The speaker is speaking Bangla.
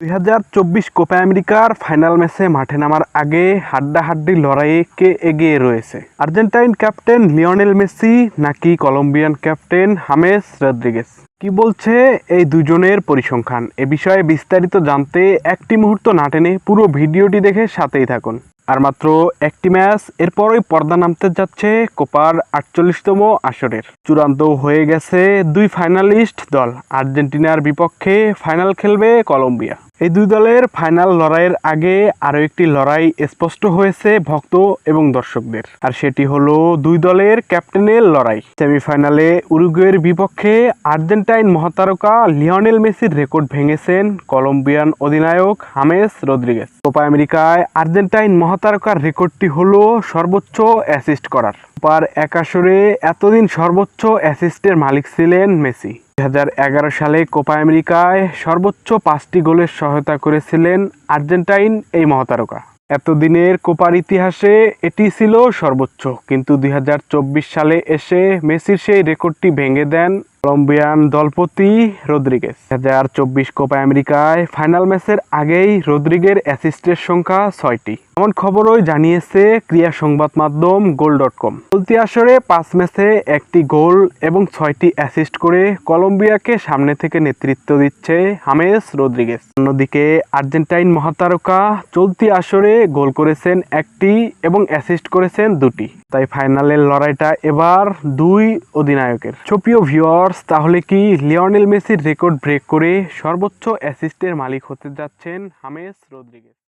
দুই হাজার চব্বিশ কোপা আমেরিকার ফাইনাল ম্যাচে মাঠে নামার আগে হাড্ডাহাড্ডি লড়াইয়ে কে এগিয়ে রয়েছে? আর্জেন্টাইন ক্যাপ্টেন লিওনেল মেসি নাকি কলম্বিয়ান ক্যাপ্টেন হামেস রদ্রিগেস কি বলছে এই দুজনের পরিসংখ্যান? এ বিষয়ে বিস্তারিত জানতে একটি মুহূর্ত না টেনে পুরো ভিডিওটি দেখে সাথেই থাকুন। আর মাত্র একটি ম্যাচ, এরপরই পর্দা নামতে যাচ্ছে কোপার আটচল্লিশতম আসরের। চূড়ান্ত হয়ে গেছে দুই ফাইনালিস্ট দল, আর্জেন্টিনার বিপক্ষে ফাইনাল খেলবে কলম্বিয়া। এই দুই দলের ফাইনাল লড়াইয়ের আগে আরও একটি লড়াই স্পষ্ট হয়েছে ভক্ত এবং দর্শকদের। আর সেটি হলো দুই দলের ক্যাপ্টেনের লড়াই। সেমিফাইনালে উরুগুয়ের বিপক্ষে আর্জেন্টাইন মহাতারকা লিওনেল মেসির রেকর্ড ভেঙেছেন কলম্বিয়ান অধিনায়ক হামেস রদ্রিগেস কোপা আমেরিকায় আর্জেন্টাইন মহাতারকার রেকর্ডটি হলো সর্বোচ্চ অ্যাসিস্ট করার। পার এক আসরে এতদিন সর্বোচ্চ অ্যাসিস্টের মালিক ছিলেন মেসি। দুই হাজার এগারো সালে কোপা আমেরিকায় সর্বোচ্চ পাঁচটি গোলের সহায়তা করেছিলেন আর্জেন্টাইন এই মহাতারকা। এতদিনের কোপার ইতিহাসে এটি ছিল সর্বোচ্চ, কিন্তু দুই হাজার চব্বিশ সালে এসে মেসির সেই রেকর্ডটি ভেঙে দেন কলম্বিয়ান দলপতি রদ্রিগেস হাজার চব্বিশ কোপা আমেরিকায় ফাইনাল ম্যাচের আগেই রদ্রিগের অ্যাসিস্টের সংখ্যা ছয়টি। এমন খবরই জানিয়েছে ক্রিয়া সংবাদ মাধ্যম গোল ডট কম। চলতি আসরে পাঁচ ম্যাচে একটি গোল এবং ছয়টি অ্যাসিস্ট করে কলম্বিয়াকে সামনে থেকে নেতৃত্ব দিচ্ছে হামেস রদ্রিগেস অন্যদিকে আর্জেন্টাইন মহাতারকা চলতি আসরে গোল করেছেন একটি এবং অ্যাসিস্ট করেছেন দুটি। তাই ফাইনালের লড়াইটা এবার দুই অধিনায়কের। ছপিও সুপ্রিয় ভিউয়ার্স তাহলে কি লিওনেল মেসির রেকর্ড ব্রেক করে সর্বোচ্চ অ্যাসিস্টের মালিক হতে যাচ্ছেন হামেস রদ্রিগেস